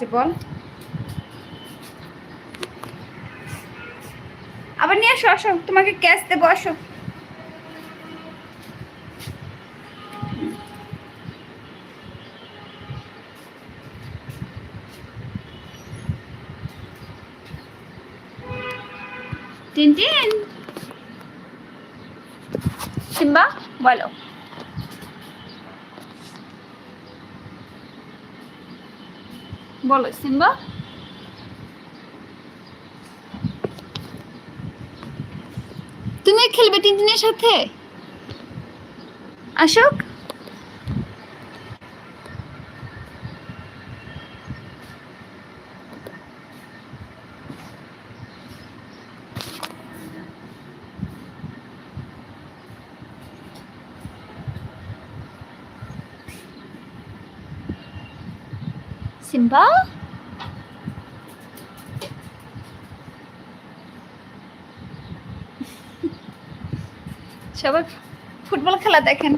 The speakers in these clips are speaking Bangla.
যে বল। আবার নিয়ে আসো আসো তোমাকে ক্যাশ দেবো আসো। টিনটিন সিম্বা বলো। বলো সিম্বা? তুমি খেলবে তিন দিনের সাথে? অশোক সিম্বা সবাই ফুটবল খেলা দেখেন।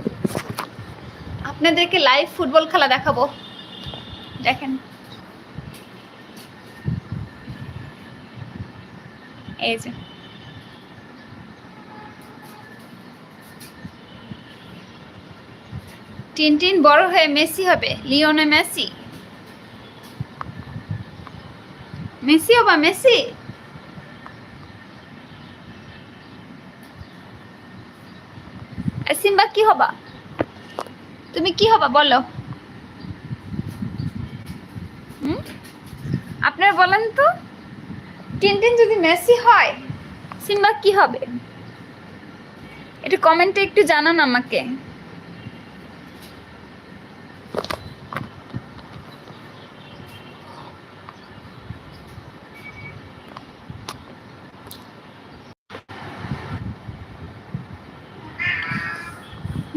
আপনাদেরকে লাইভ ফুটবল খেলা দেখাবো। দেখেন। এই যে। টিনটিন বড় হয়ে মেসি হবে লিওনে মেসি। মেসি হবা, মেসি? সিম্বা, কি হবা? তুমি কি হবা, বলো? আপনারা বলেন তো। টিনটিন যদি মেসি হয়, সিম্বা কি হবে? এটা কমেন্টে একটু জানান আমাকে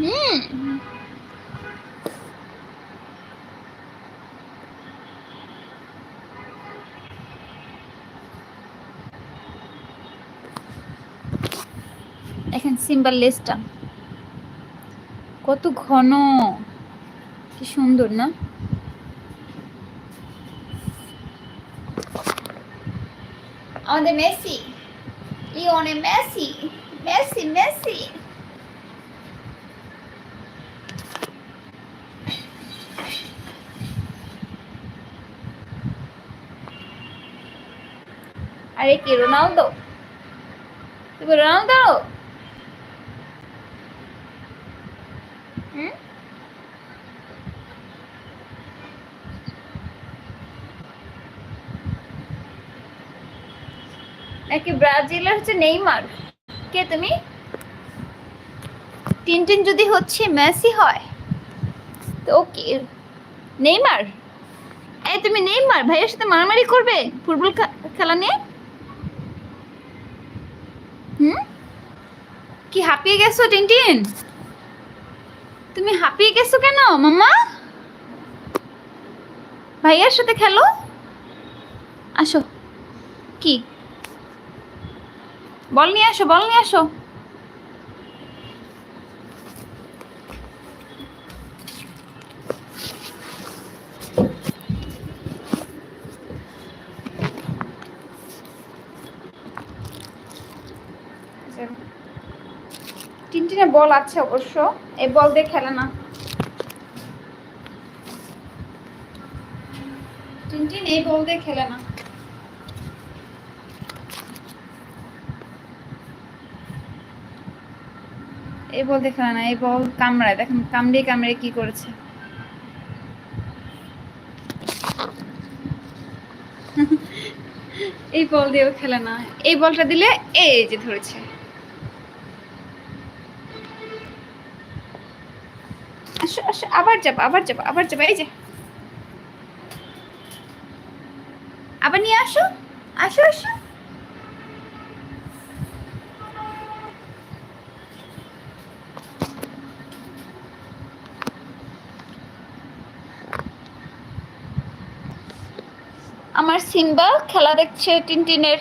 হুম এখন সিম্বল লেসটা কত ঘন। কি সুন্দর, না? আমাদের Messi. Lionel Messi Messi Messi. আরে কি, রোনালদো? রোনালদো? হুম? নাকি ব্রাজিলের হচ্ছে নেইমার? কে তুমি? টিনটিন যদি হচ্ছে মেসি হয়, তো ওকে নেইমার? এই তুমি নেইমার, ভাইয়ের সাথে মারামারি করবে ফুটবল খেলা নিয়ে? হুম? কি হাঁপিয়ে গেছো টিনটিন? তুমি হাঁপিয়ে গেছো কেন মামা ভাইয়ার সাথে খেলো? আসো। কি? বল নিয়ে আসো, বল নিয়ে আসো। টিনটিনে বল আছে অবশ্য। এই বল দিয়ে খেলে না। এই বল দিয়ে খেলে না। এই বল কামড়ায়। দেখেন কামড়ে কামড়ে কি করেছে। এই বল দিয়েও খেলে না। এই বলটা দিলে এই যে ধরেছে। আসো আসো, আবার যাব আবার যাব আবার যাব, এই যে। আবার নিয়ে আসো আসো আসো। আমার সিম্বা খেলা দেখছে টিনটিনের।